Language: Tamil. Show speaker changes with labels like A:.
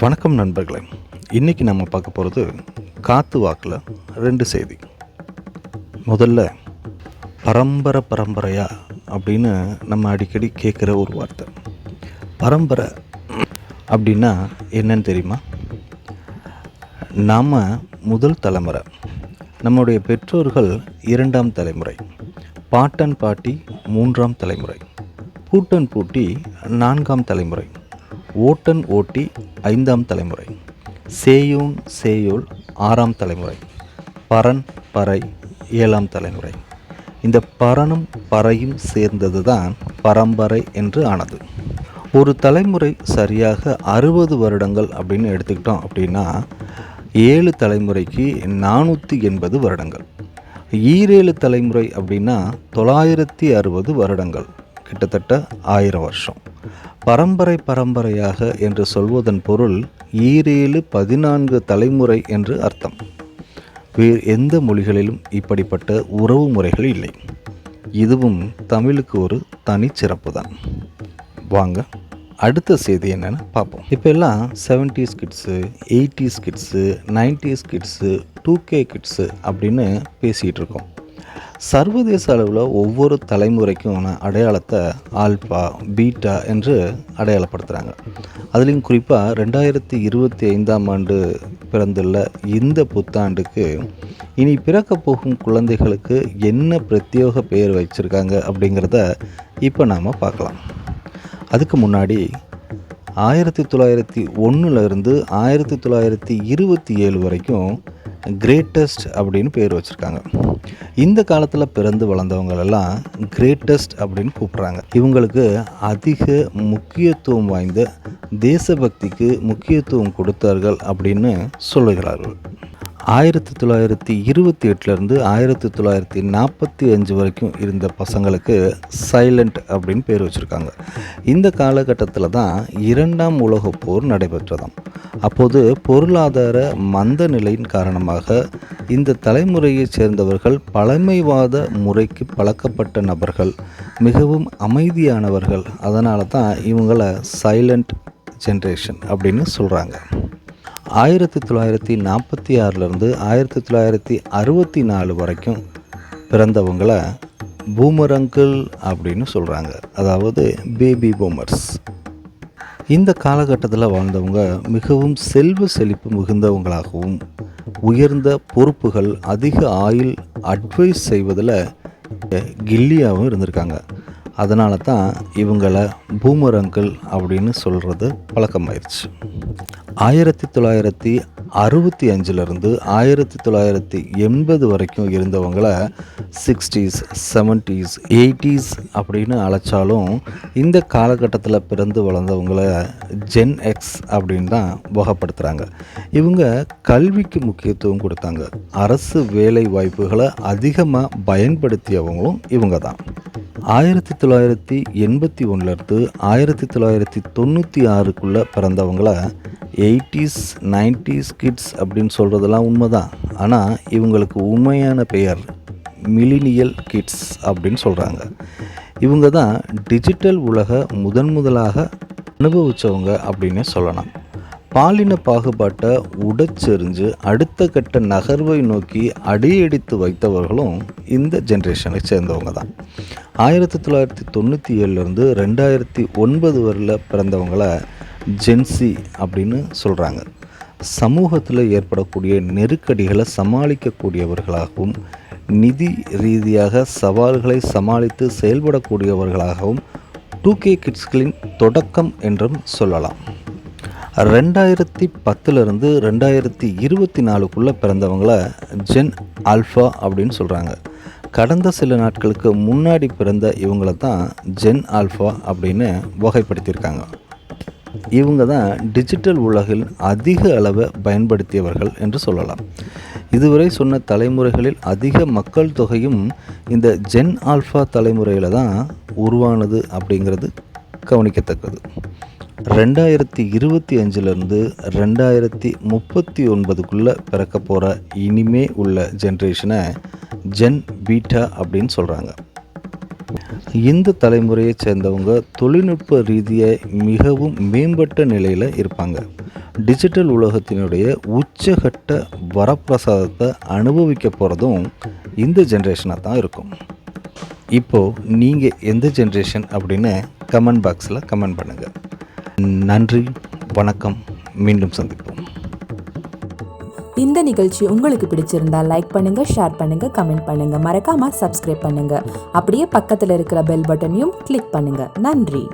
A: வணக்கம் நண்பர்களே. இன்றைக்கி நம்ம பார்க்க போகிறது காத்து வாக்கில் ரெண்டு செய்தி. முதல்ல பரம்பரை பரம்பரையா அப்படின்னு நம்ம அடிக்கடி கேட்குற ஒரு வார்த்தை. பரம்பரை அப்படின்னா என்னன்னு தெரியுமா? நாம் முதல் தலைமுறை. நம்முடைய பெற்றோர்கள் இரண்டாம் தலைமுறை. பாட்டன் பாட்டி மூன்றாம் தலைமுறை. பூட்டன் பூட்டி நான்காம் தலைமுறை. ஓட்டன் ஓட்டி ஐந்தாம் தலைமுறை. சேயூன் சேயோல் ஆறாம் தலைமுறை. பரன் பறை ஏழாம் தலைமுறை. இந்த பரனும் பறையும் சேர்ந்தது தான் பரம்பரை என்று ஆனது. ஒரு தலைமுறை சரியாக அறுபது வருடங்கள் அப்படின்னு எடுத்துக்கிட்டோம் அப்படின்னா ஏழு தலைமுறைக்கு நானூற்றி எண்பது வருடங்கள். ஈரேழு தலைமுறை அப்படின்னா தொள்ளாயிரத்தி அறுபது வருடங்கள். கிட்டத்தட்ட ஆயிரம் வருஷம். பரம்பரை பரம்பரையாக என்று சொல்வதன் பொருள் ஈரேழு பதினான்கு தலைமுறை என்று அர்த்தம். வேறு எந்த மொழிகளிலும் இப்படிப்பட்ட உறவு முறைகள் இல்லை. இதுவும் தமிழுக்கு ஒரு தனிச்சிறப்பு தான் வாங்க அடுத்த செய்தி என்னென்னு பார்ப்போம். இப்போ எல்லாம் seventies kids eighties kids nineties kids two K kids அப்படின்னு பேசிகிட்டு இருக்கோம். சர்வதேச அளவில் ஒவ்வொரு தலைமுறைக்குமான அடையாளத்தை ஆல்பா பீட்டா என்று அடையாளப்படுத்துகிறாங்க அதுலேயும் குறிப்பாக ரெண்டாயிரத்தி இருபத்தி ஐந்தாம் ஆண்டு பிறந்துள்ள இந்த புத்தாண்டுக்கு இனி பிறக்க போகும் குழந்தைகளுக்கு என்ன பிரத்யேக பெயர் வச்சுருக்காங்க அப்படிங்கிறத இப்போ நாம் பார்க்கலாம். அதுக்கு முன்னாடி ஆயிரத்தி தொள்ளாயிரத்தி ஒன்றுலேருந்து ஆயிரத்தி தொள்ளாயிரத்தி இருபத்தி ஏழு வரைக்கும் கிரேட்டஸ்ட் அப்படின்னு பேர் வச்சுருக்காங்க. இந்த காலத்தில் பிறந்து வளர்ந்தவங்களெல்லாம் கிரேட்டஸ்ட் அப்படின்னு கூப்பிட்றாங்க. இவங்களுக்கு அதிக முக்கியத்துவம் வாய்ந்த தேசபக்திக்கு முக்கியத்துவம் கொடுத்தார்கள் அப்படின்னு சொல்லுகிறார்கள். ஆயிரத்தி தொள்ளாயிரத்தி இருபத்தி எட்டுலேருந்து ஆயிரத்தி தொள்ளாயிரத்தி நாற்பத்தி அஞ்சு வரைக்கும் இருந்த பசங்களுக்கு சைலண்ட் அப்படின்னு பேர் வச்சுருக்காங்க. இந்த காலகட்டத்தில் தான் இரண்டாம் உலகப் போர் நடைபெற்றதாம். அப்போது பொருளாதார மந்த நிலையின் காரணமாக இந்த தலைமுறையைச் சேர்ந்தவர்கள் பழமைவாத முறைக்கு பழக்கப்பட்ட நபர்கள் மிகவும் அமைதியானவர்கள். அதனால தான் இவங்கள சைலண்ட் ஜென்ரேஷன் அப்படின்னு சொல்கிறாங்க ஆயிரத்தி தொள்ளாயிரத்தி நாற்பத்தி ஆறிலிருந்து ஆயிரத்தி தொள்ளாயிரத்தி அறுபத்தி நாலு வரைக்கும் பிறந்தவங்கள பூமரங்கிள் அப்படின்னு சொல்கிறாங்க அதாவது பேபி பூமர்ஸ். இந்த காலகட்டத்தில் வாழ்ந்தவங்க மிகவும் செல்வ செழிப்பு மிகுந்தவங்களாகவும் உயர்ந்த பொறுப்புகள் அதிக ஆயுள் அட்வைஸ் செய்வதில் கில்லியாகவும் இருந்திருக்காங்க. அதனால தான் இவங்களை பூமரங்கள் அப்படின்னு சொல்கிறது பழக்கமாயிருச்சு. ஆயிரத்தி தொள்ளாயிரத்தி அறுபத்தி அஞ்சுலேருந்து ஆயிரத்தி தொள்ளாயிரத்தி எண்பது வரைக்கும் இருந்தவங்களை சிக்ஸ்டீஸ் செவன்ட்டீஸ் எயிட்டிஸ் அப்படின்னு அழைச்சாலும் இந்த காலகட்டத்தில் பிறந்து வளர்ந்தவங்கள ஜென் எக்ஸ் அப்படின்னு தான் வகைப்படுத்துகிறாங்க இவங்க கல்விக்கு முக்கியத்துவம் கொடுத்தாங்க. அரசு வேலை வாய்ப்புகளை அதிகமாக பயன்படுத்தியவங்களும் இவங்க தான். ஆயிரத்தி தொள்ளாயிரத்தி எண்பத்தி ஒன்றுலேருந்து ஆயிரத்தி தொள்ளாயிரத்தி தொண்ணூற்றி ஆறுக்குள்ளே பிறந்தவங்கள எயிட்டிஸ் நைன்டிஸ் கிட்ஸ் அப்படின்னு சொல்கிறதெல்லாம் உண்மைதான். ஆனால் இவங்களுக்கு உண்மையான பெயர் மிலினியல் கிட்ஸ் அப்படின்னு சொல்கிறாங்க இவங்க தான் டிஜிட்டல் உலக முதன் முதலாக அனுபவித்தவங்க அப்படின்னு சொல்லலாம். பாலின பாகுபாட்டை உடச்செறிஞ்சு அடுத்த கட்ட நகர்வை நோக்கி அடியெடுத்து வைத்தவர்களும் இந்த ஜென்ரேஷனை சேர்ந்தவங்க தான் ஆயிரத்தி தொள்ளாயிரத்தி தொண்ணூற்றி ஏழுலேருந்து ரெண்டாயிரத்தி ஒன்பது வரையில் பிறந்தவங்கள ஜென்சி அப்படின்னு சொல்கிறாங்க சமூகத்தில் ஏற்படக்கூடிய நெருக்கடிகளை சமாளிக்கக்கூடியவர்களாகவும் நிதி ரீதியாக சவால்களை சமாளித்து செயல்படக்கூடியவர்களாகவும் டூ கே கிட்ஸ்களின் தொடக்கம் என்றும் சொல்லலாம். ரெண்டாயிரத்தி பத்துலேருந்து ரெண்டாயிரத்தி இருபத்தி நாலுக்குள்ளே பிறந்தவங்கள ஜென் ஆல்ஃபா அப்படின்னு சொல்கிறாங்க கடந்த சில நாட்களுக்கு முன்னாடி பிறந்த இவங்கள தான் ஜென் ஆல்ஃபா அப்படின்னு வகைப்படுத்தியிருக்காங்க. இவங்க தான் டிஜிட்டல் உலகில் அதிக அளவை பயன்படுத்தியவர்கள் என்று சொல்லலாம். இதுவரை சொன்ன தலைமுறைகளில் அதிக மக்கள் தொகையும் இந்த ஜென் ஆல்ஃபா தலைமுறையில் தான் உருவானது அப்படிங்கிறது கவனிக்கத்தக்கது. ரெண்டாயிரத்தி இருபத்தி அஞ்சுலேருந்து ரெண்டாயிரத்தி முப்பத்தி ஒன்பதுக்குள்ளே பிறக்க போகிற இனிமே உள்ள ஜென்ரேஷனை ஜென் பீட்டா அப்படின்னு சொல்கிறாங்க இந்த தலைமுறையைச் சேர்ந்தவங்க தொழில்நுட்ப ரீதியாக மிகவும் மேம்பட்ட நிலையில் இருப்பாங்க. டிஜிட்டல் உலகத்தினுடைய உச்சகட்ட வரப்பிரசாதத்தை அனுபவிக்க போகிறதும் இந்த ஜென்ரேஷனாக தான் இருக்கும். இப்போது நீங்கள் எந்த ஜென்ரேஷன் அப்படின்னு கமெண்ட் பாக்ஸில் கமெண்ட் பண்ணுங்கள் நன்றி வணக்கம். மீண்டும் சந்திப்போம்.
B: இந்த நிகழ்ச்சி உங்களுக்கு பிடிச்சிருந்தா லைக் பண்ணுங்க ஷேர் பண்ணுங்க கமெண்ட் பண்ணுங்க. மறக்காம சப்ஸ்கிரைப் பண்ணுங்க. அப்படியே பக்கத்தில் இருக்கிற பெல் பட்டனையும் கிளிக் பண்ணுங்க. நன்றி.